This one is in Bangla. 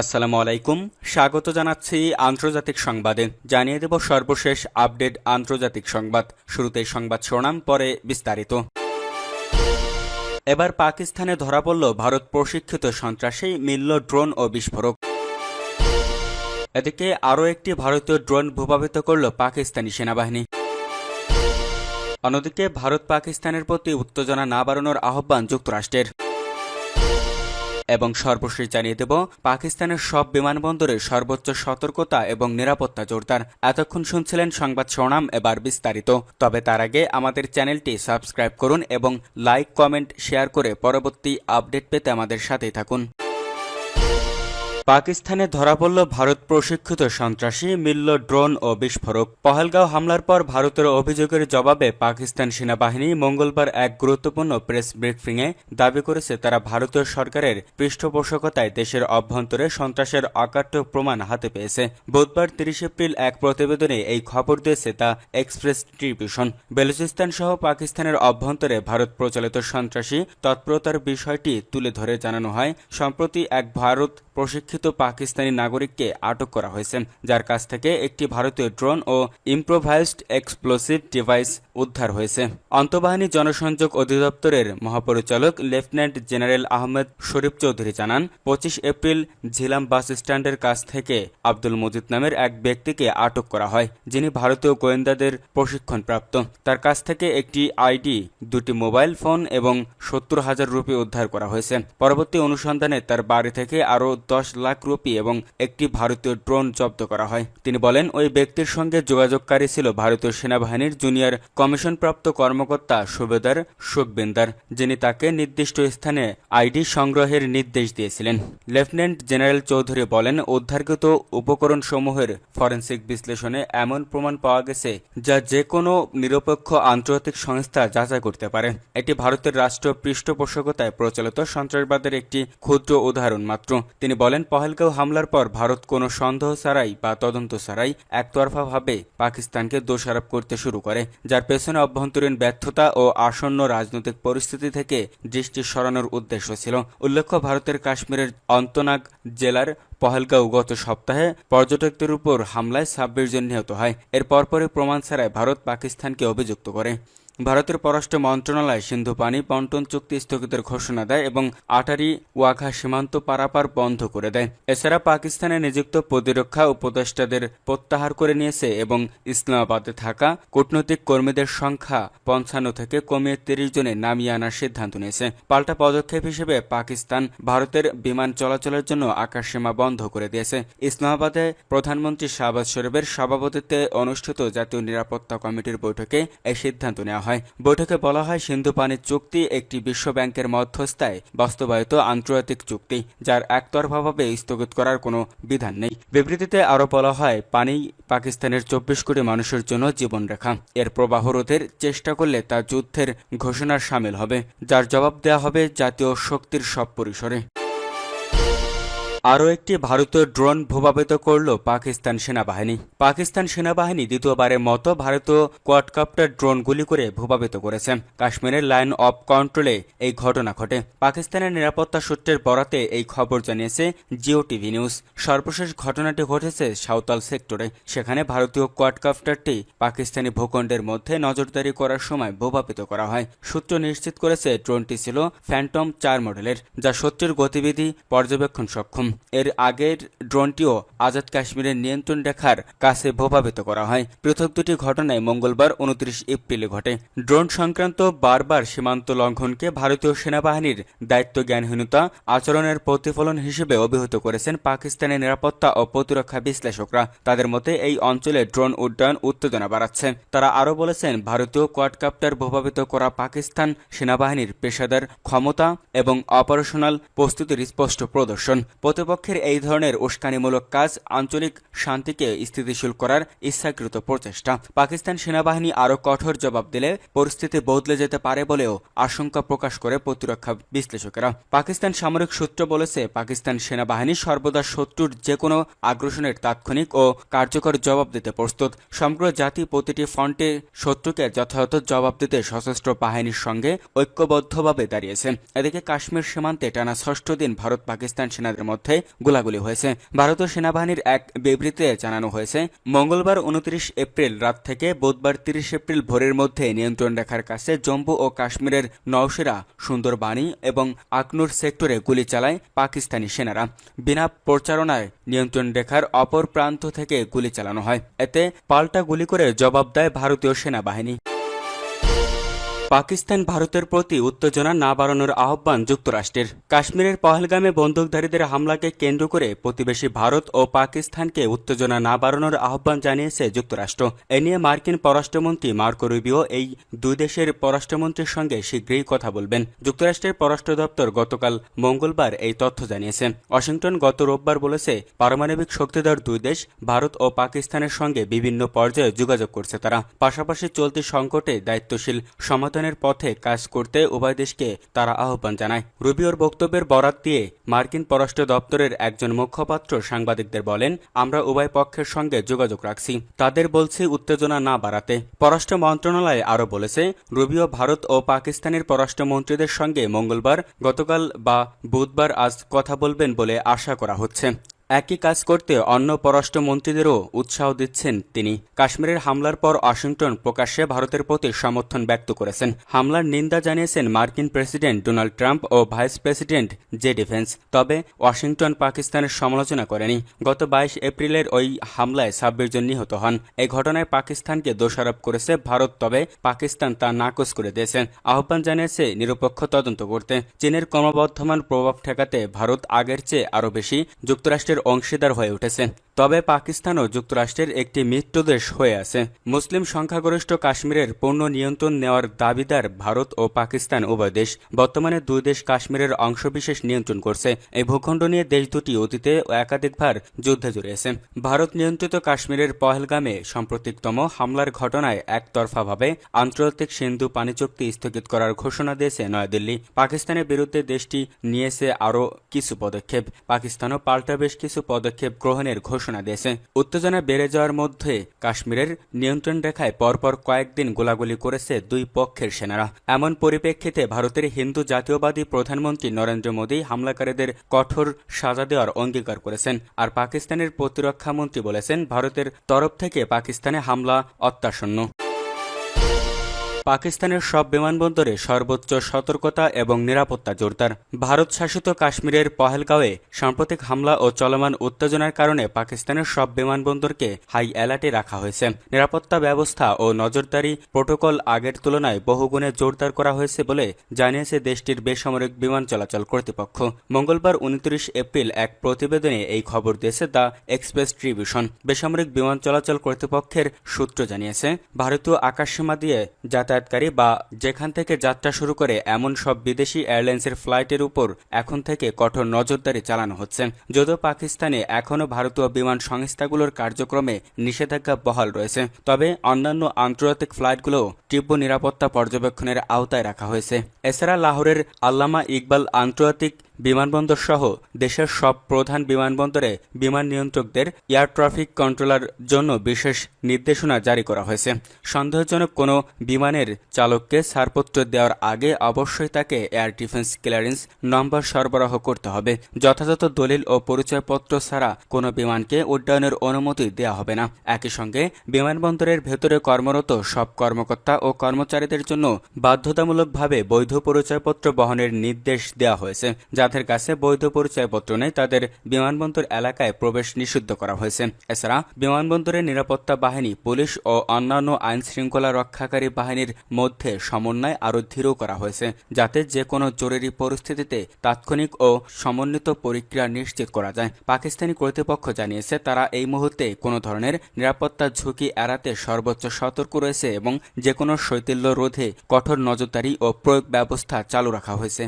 আসসালামু আলাইকুম। স্বাগত জানাচ্ছি আন্তর্জাতিক সংবাদে। জানিয়ে দেব সর্বশেষ আপডেট আন্তর্জাতিক সংবাদ। শুরুতেই সংবাদ শোনাম পরে বিস্তারিত। এবার পাকিস্তানে ধরা পড়ল ভারত প্রশিক্ষিত সন্ত্রাসী, মিলল ড্রোন ও বিস্ফোরক। এদিকে আরও একটি ভারতীয় ড্রোন ভূপাবিত করল পাকিস্তানি সেনাবাহিনী। অন্যদিকে ভারত পাকিস্তানের প্রতি উত্তেজনা না বাড়ানোর আহ্বান যুক্তরাষ্ট্রের। এবং সর্বশেষ জানিয়ে দেব, পাকিস্তানের সব বিমানবন্দরে সর্বোচ্চ সতর্কতা এবং নিরাপত্তা জোরদার। এতক্ষণ শুনছিলেন সংবাদ শোনাম এবার বিস্তারিত। তবে তার আগে আমাদের চ্যানেলটি সাবস্ক্রাইব করুন এবং লাইক, কমেন্ট, শেয়ার করে পরবর্তী আপডেট পেতে আমাদের সাথেই থাকুন। পাকিস্তানে ধরা পড়ল ভারত প্রশিক্ষিত সন্ত্রাসী, মিলল ড্রোন ও বিস্ফোরক। পহেলগাঁও হামলার পর ভারতের অভিযোগের জবাবে পাকিস্তান সেনাবাহিনী মঙ্গলবার এক গুরুত্বপূর্ণ প্রেস ব্রিফিংয়ে দাবি করেছে, তারা ভারতীয় সরকারের পৃষ্ঠপোষকতায় দেশের অভ্যন্তরে সন্ত্রাসের অকাট্য প্রমাণ হাতে পেয়েছে। বুধবার তিরিশ এপ্রিল এক প্রতিবেদনে এই খবর দিয়েছে, তা এক্সপ্রেস ট্রিবিউশন। বেলুচিস্তান সহ পাকিস্তানের অভ্যন্তরে ভারত প্রচলিত সন্ত্রাসী তৎপরতার বিষয়টি তুলে ধরে জানানো হয়। সম্প্রতি এক ভারত প্রশিক্ষিত পাকিস্তানি নাগরিককে আটক করা হয়েছে, যার কাছ থেকে একটি ভারতীয় ড্রোন ও ইম্প্রোভাইজড এক্সপ্লোসিভ ডিভাইস উদ্ধার হয়েছে। আন্তঃবাহিনী জনসংযোগ অধিদপ্তরের মহাপরিচালক লেফটেন্যান্ট জেনারেল আহমেদ শরীফ চৌধুরী জানান, পঁচিশ এপ্রিল ঝিলাম বাস স্ট্যান্ডের কাছ থেকে আব্দুল মজিদ নামের এক ব্যক্তিকে আটক করা হয়, যিনি ভারতীয় গোয়েন্দাদের প্রশিক্ষণপ্রাপ্ত। তার কাছ থেকে একটি আইডি, দুটি মোবাইল ফোন এবং সত্তর হাজার রুপি উদ্ধার করা হয়েছে। পরবর্তী অনুসন্ধানে তার বাড়ি থেকে আরও দশ লাখ রুপি এবং একটি ভারতীয় ড্রোন জব্দ করা হয়। তিনি বলেন, ওই ব্যক্তির সঙ্গে যোগাযোগকারী ছিল ভারতীয় সেনাবাহিনীর জুনিয়র কমিশনপ্রাপ্ত কর্মকর্তা সুবেদার সুখবিন্দার, যিনি তাকে নির্দিষ্ট স্থানে আইডি সংগ্রহের নির্দেশ দিয়েছিলেন। লেফটেন্যান্ট জেনারেল চৌধুরী বলেন, উদ্ধারকৃত উপকরণ সমূহের ফরেন্সিক বিশ্লেষণে এমন প্রমাণ পাওয়া গেছে যা যে কোনো নিরপেক্ষ আন্তর্জাতিক সংস্থা যাচাই করতে পারে। এটি ভারতের রাষ্ট্র পৃষ্ঠপোষকতায় প্রচলিত সন্ত্রাসবাদের একটি ক্ষুদ্র উদাহরণ মাত্র। তিনি বলেন পহেলগাঁও হামলার পর ভারত কোনো সন্দেহ ছাড়াই বা তদন্ত ছাড়াই একতরফাভাবে পাকিস্তানকে দোষারোপ করতে শুরু করে, যার পেছনে অভ্যন্তরীণ ব্যর্থতা ও আসন্ন রাজনৈতিক পরিস্থিতি থেকে দৃষ্টি সরানোর উদ্দেশ্য ছিল। উল্লেখ্য, ভারতের কাশ্মীরের অন্তনাগ জেলার পহেলগাঁও গত সপ্তাহে পর্যটকদের উপর হামলায় ছাব্বিশ জন নিহত হয়। এর পরপরই প্রমাণ ছাড়াই ভারত পাকিস্তানকে অভিযুক্ত করে। ভারতের পররাষ্ট্র মন্ত্রণালয় সিন্ধু পানি বন্টন চুক্তি স্থগিতের ঘোষণা দেয় এবং আটারি ওয়াঘা সীমান্ত পারাপার বন্ধ করে দেয়। এছাড়া পাকিস্তানে নিযুক্ত প্রতিরক্ষা উপদেষ্টাদের প্রত্যাহার করে নিয়েছে এবং ইসলামাবাদে থাকা কূটনৈতিক কর্মীদের সংখ্যা পঞ্চান্ন থেকে কমিয়ে তিরিশ জনে নামিয়ে আনার সিদ্ধান্ত নিয়েছে। পাল্টা পদক্ষেপ হিসেবে পাকিস্তান ভারতের বিমান চলাচলের জন্য আকাশসীমা বন্ধ করে দিয়েছে। ইসলামাবাদে প্রধানমন্ত্রী শাহবাজ শরীফের সভাপতিত্বে অনুষ্ঠিত জাতীয় নিরাপত্তা কমিটির বৈঠকে এই সিদ্ধান্ত নেওয়া হয়। বৈঠকে বলা হয়, সিন্ধু পানি চুক্তি একটি বিশ্ব ব্যাংকের মধ্যস্থায় বাস্তবায়িত আন্তর্জাতিক চুক্তি, যার একতরফাভাবে স্থগিত করার কোনো বিধান নেই। বিবৃতিতে আরও বলা হয়, পানি পাকিস্তানের চব্বিশ কোটি মানুষের জন্য জীবনরেখা। এর প্রবাহ রোধের চেষ্টা করলে তা যুদ্ধের ঘোষণার সামিল হবে, যার জবাব দেওয়া হবে জাতীয় শক্তির সব পরিসরে। আরও একটি ভারতীয় ড্রোন ভূপাবিত করল পাকিস্তান সেনাবাহিনী। পাকিস্তান সেনাবাহিনী দ্বিতীয়বারের মতো ভারতীয় কোয়াডকপ্টার ড্রোন গুলি করে ভূপাবিত করেছে। কাশ্মীরের লাইন অফ কন্ট্রোলে এই ঘটনা ঘটে। পাকিস্তানের নিরাপত্তা সূত্রের বরাতে এই খবর জানিয়েছে জিও টিভি নিউজ। সর্বশেষ ঘটনাটি ঘটেছে সাঁওতাল সেক্টরে। সেখানে ভারতীয় কোয়াডকপ্টারটি পাকিস্তানি ভূখণ্ডের মধ্যে নজরদারি করার সময় ভূপাবিত করা হয়। সূত্র নিশ্চিত করেছে, ড্রোনটি ছিল ফ্যান্টম চার মডেলের, যা শত্রুর গতিবিধি পর্যবেক্ষণ সক্ষম। এর আগের ড্রোনটিও আজাদ কাশ্মীরের নিয়ন্ত্রণ রেখার কাছে ভূপাবিত করা হয়। পৃথক দুটি ঘটনায় মঙ্গলবার উনত্রিশ এপ্রিলে ঘটে। ড্রোন সংক্রান্ত বারবার সীমান্ত লঙ্ঘনকে ভারতীয় সেনাবাহিনীর দায়িত্ব জ্ঞানহীনতা আচরণের প্রতিফলন হিসেবে অভিহিত করেছেন পাকিস্তানের নিরাপত্তা ও প্রতিরক্ষা বিশ্লেষকরা। তাদের মতে, এই অঞ্চলে ড্রোন উড্ডয়ন উত্তেজনা বাড়াচ্ছে। তারা আরও বলেছেন, ভারতীয় কোয়াডকাপ্টার ভূপাবিত করা পাকিস্তান সেনাবাহিনীর পেশাদার ক্ষমতা এবং অপারেশনাল প্রস্তুতির স্পষ্ট প্রদর্শন। প্রতিপক্ষের এই ধরনের উস্কানিমূলক কাজ আঞ্চলিক শান্তিকে স্থিতিশীল করার ইচ্ছাকৃত প্রচেষ্টা। পাকিস্তান সেনাবাহিনী আরও কঠোর জবাব দিলে পরিস্থিতি বদলে যেতে পারে বলেও আশঙ্কা প্রকাশ করে প্রতিরক্ষা বিশ্লেষকেরা। পাকিস্তান সামরিক সূত্র বলেছে, পাকিস্তান সেনাবাহিনী সর্বদা শত্রুর যে কোনো আগ্রাসনের তাৎক্ষণিক ও কার্যকর জবাব দিতে প্রস্তুত। সমগ্র জাতি প্রতিটি ফ্রন্টে শত্রুকে যথাযথ জবাব দিতে সশস্ত্র বাহিনীর সঙ্গে ঐক্যবদ্ধভাবে দাঁড়িয়েছে। এদিকে কাশ্মীর সীমান্তে টানা ষষ্ঠ দিন ভারত পাকিস্তান সেনাদের মধ্যে মধ্যে গোলাগুলি হয়েছে। ভারতীয় সেনাবাহিনীর এক বিবৃতিতে জানানো হয়েছে, মঙ্গলবার উনত্রিশ এপ্রিল রাত থেকে বুধবার তিরিশ এপ্রিল ভোরের মধ্যে নিয়ন্ত্রণ রেখার কাছে জম্মু ও কাশ্মীরের নওশেরা সুন্দরবাণী এবং আকনুর সেক্টরে গুলি চালায় পাকিস্তানি সেনারা। বিনা প্রচারণায় নিয়ন্ত্রণ রেখার অপর প্রান্ত থেকে গুলি চালানো হয়। এতে পাল্টা গুলি করে জবাব দেয় ভারতীয় সেনাবাহিনী। পাকিস্তান ভারতের প্রতি উত্তেজনা না বাড়ানোর আহ্বান যুক্তরাষ্ট্রের। কাশ্মীরের পহলগামে বন্দুকধারীদের হামলাকে কেন্দ্র করে প্রতিবেশী ভারত ও পাকিস্তানকে উত্তেজনা না বাড়ানোর আহ্বান জানিয়েছে যুক্তরাষ্ট্র। এ নিয়ে মার্কিন পররাষ্ট্রমন্ত্রী মার্কো রুবিও এই দুই দেশের পররাষ্ট্রমন্ত্রীর সঙ্গে শীঘ্রই কথা বলবেন। যুক্তরাষ্ট্রের পররাষ্ট্র দপ্তর গতকাল মঙ্গলবার এই তথ্য জানিয়েছে। ওয়াশিংটন গত রোববার বলেছে, পারমাণবিক শক্তিধর দুই দেশ, ভারত ও পাকিস্তানের সঙ্গে বিভিন্ন পর্যায়ে যোগাযোগ করছে তারা। পাশাপাশি চলতি সংকটে দায়িত্বশীল সমাধানের পথে কাজ করতে উভয় দেশকে তারা আহ্বান জানায়। রুবিওর বক্তব্যের বরাত দিয়ে মার্কিন পররাষ্ট্র দপ্তরের একজন মুখপাত্র সাংবাদিকদের বলেন, আমরা উভয় পক্ষের সঙ্গে যোগাযোগ রাখছি। তাদের বলছি উত্তেজনা না বাড়াতে। পররাষ্ট্র মন্ত্রণালয় আরও বলেছে, রুবিও ভারত ও পাকিস্তানের পররাষ্ট্রমন্ত্রীদের সঙ্গে মঙ্গলবার, গতকাল বা বুধবার আজ কথা বলবেন বলে আশা করা হচ্ছে। একই কাজ করতে অন্য পররাষ্ট্রমন্ত্রীদেরও উৎসাহ দিচ্ছেন তিনি। কাশ্মীরের হামলার পর ওয়াশিংটন প্রকাশ্যে ভারতের প্রতি সমর্থন ব্যক্ত করেছেন। হামলার নিন্দা জানিয়েছেন মার্কিন প্রেসিডেন্ট ডোনাল্ড ট্রাম্প ও vice president J D Vance. তবে ওয়াশিংটন পাকিস্তানের সমালোচনা করেনি। গত বাইশ এপ্রিলের ওই হামলায় ছাব্বিশ জন নিহত হন। এই ঘটনায় পাকিস্তানকে দোষারোপ করেছে ভারত, তবে পাকিস্তান তা নাকচ করে দিয়েছে। আহ্বান জানিয়েছে নিরপেক্ষ তদন্ত করতে। চীনের ক্রমবর্ধমান প্রভাব ঠেকাতে ভারত আগের চেয়ে আরও বেশি যুক্তরাষ্ট্রের অংশীদার হয়ে উঠেছে তবে পাকিস্তানও যুক্তরাষ্ট্রের একটি মৃত্যুদেশ হয়ে আছে। মুসলিম সংখ্যাগরিষ্ঠ কাশ্মীরের পূর্ণ নিয়ন্ত্রণ নেওয়ার দাবিদার ভারত ও পাকিস্তান উভয় দেশ বর্তমানে দুই দেশ কাশ্মীরের অংশবিশেষ নিয়ন্ত্রণ করছে। এই ভূখণ্ড নিয়ে দেশ দুটি অতীতে একাধিকবার যুদ্ধে জড়িয়েছে। ভারত নিয়ন্ত্রিত কাশ্মীরের পহেলগামে সাম্প্রতিকতম হামলার ঘটনায় একতরফাভাবে আন্তর্জাতিক সিন্ধু পানি চুক্তি স্থগিত করার ঘোষণা দিয়েছে নয়াদিল্লি। পাকিস্তানের বিরুদ্ধে দেশটি নিয়েছে আরও কিছু পদক্ষেপ। পাকিস্তানও পাল্টা বেশ কিছু পদক্ষেপ গ্রহণের ঘোষণা দিয়েছে। উত্তেজনা বেড়ে যাওয়ার মধ্যে কাশ্মীরের নিয়ন্ত্রণ রেখায় পরপর কয়েকদিন গোলাগুলি করেছে দুই পক্ষের সেনারা। এমন পরিপ্রেক্ষিতে ভারতের হিন্দু জাতীয়বাদী প্রধানমন্ত্রী নরেন্দ্র মোদী হামলাকারীদের কঠোর সাজা দেওয়ার অঙ্গীকার করেছেন আর পাকিস্তানের প্রতিরক্ষা মন্ত্রী বলেছেন, ভারতের তরফ থেকে পাকিস্তানে হামলা অত্যাসন্ন পাকিস্তানের সব বিমানবন্দরে সর্বোচ্চ সতর্কতা এবং নিরাপত্তা জোরদার। ভারত শাসিত কাশ্মীরের পহেলগাঁওয়ে সাম্প্রতিক হামলা ও চলমান উত্তেজনার কারণে পাকিস্তানের সব বিমানবন্দরকে হাই অ্যালার্টে রাখা হয়েছে। নিরাপত্তা ব্যবস্থা ও নজরদারি প্রোটোকল আগের তুলনায় বহুগুণে জোরদার করা হয়েছে বলে জানিয়েছে দেশটির বেসামরিক বিমান চলাচল কর্তৃপক্ষ। মঙ্গলবার উনত্রিশ এপ্রিল এক প্রতিবেদনে এই খবর দিয়েছে দ্য এক্সপ্রেস ট্রিবিউশন। বেসামরিক বিমান চলাচল কর্তৃপক্ষের সূত্র জানিয়েছে, ভারতীয় আকাশসীমা দিয়ে যাতায়াতকারী বা যেখান থেকে যাত্রা শুরু করে এমন সব বিদেশি এয়ারলাইন্সের ফ্লাইটের উপর এখন থেকে কঠোর নজরদারি চালানো হচ্ছে। যদিও পাকিস্তানে এখনও ভারতীয় বিমান সংস্থাগুলোর কার্যক্রমে নিষেধাজ্ঞা বহাল রয়েছে, তবে অন্যান্য আন্তর্জাতিক ফ্লাইটগুলো তীব্র নিরাপত্তা পর্যবেক্ষণের আওতায় রাখা হয়েছে। এছাড়া লাহোরের আল্লামা ইকবাল আন্তর্জাতিক বিমানবন্দর সহ দেশের সব প্রধান বিমানবন্দরে বিমান নিয়ন্ত্রকদের এয়ার ট্রাফিক কন্ট্রোলার জন্য বিশেষ নির্দেশনা জারি করা হয়েছে। সন্দেহজনক কোনো বিমানের চালককে ছাড়পত্র দেওয়ার আগে অবশ্যই তাকে এয়ার ডিফেন্স ক্লিয়ারেন্স নম্বর সরবরাহ করতে হবে। যথাযথ দলিল ও পরিচয়পত্র ছাড়া কোনো বিমানকে উড্ডয়নের অনুমতি দেওয়া হবে না। একই সঙ্গে বিমানবন্দরের ভেতরে কর্মরত সব কর্মকর্তা ও কর্মচারীদের জন্য বাধ্যতামূলকভাবে বৈধ পরিচয়পত্র বহনের নির্দেশ দেওয়া হয়েছে যাদের কাছে বৈধ পরিচয়পত্র নেই, তাদের বিমানবন্দর এলাকায় প্রবেশ নিষিদ্ধ করা হয়েছে। এছাড়া বিমানবন্দরের নিরাপত্তা বাহিনী, পুলিশ ও অন্যান্য আইন শৃঙ্খলা রক্ষাকারী বাহিনীর মধ্যে সমন্বয় আরও দৃঢ় করা হয়েছে, যাতে যে কোনো জরুরি পরিস্থিতিতে তাৎক্ষণিক ও সমন্বিত প্রক্রিয়া নিশ্চিত করা যায়। পাকিস্তানি কর্তৃপক্ষ জানিয়েছে, তারা এই মুহূর্তে কোনো ধরনের নিরাপত্তা ঝুঁকি এড়াতে সর্বোচ্চ সতর্ক রয়েছে এবং যে কোনো শৈতিল্য রোধে কঠোর নজরদারি ও প্রয়োগ ব্যবস্থা চালু রাখা হয়েছে।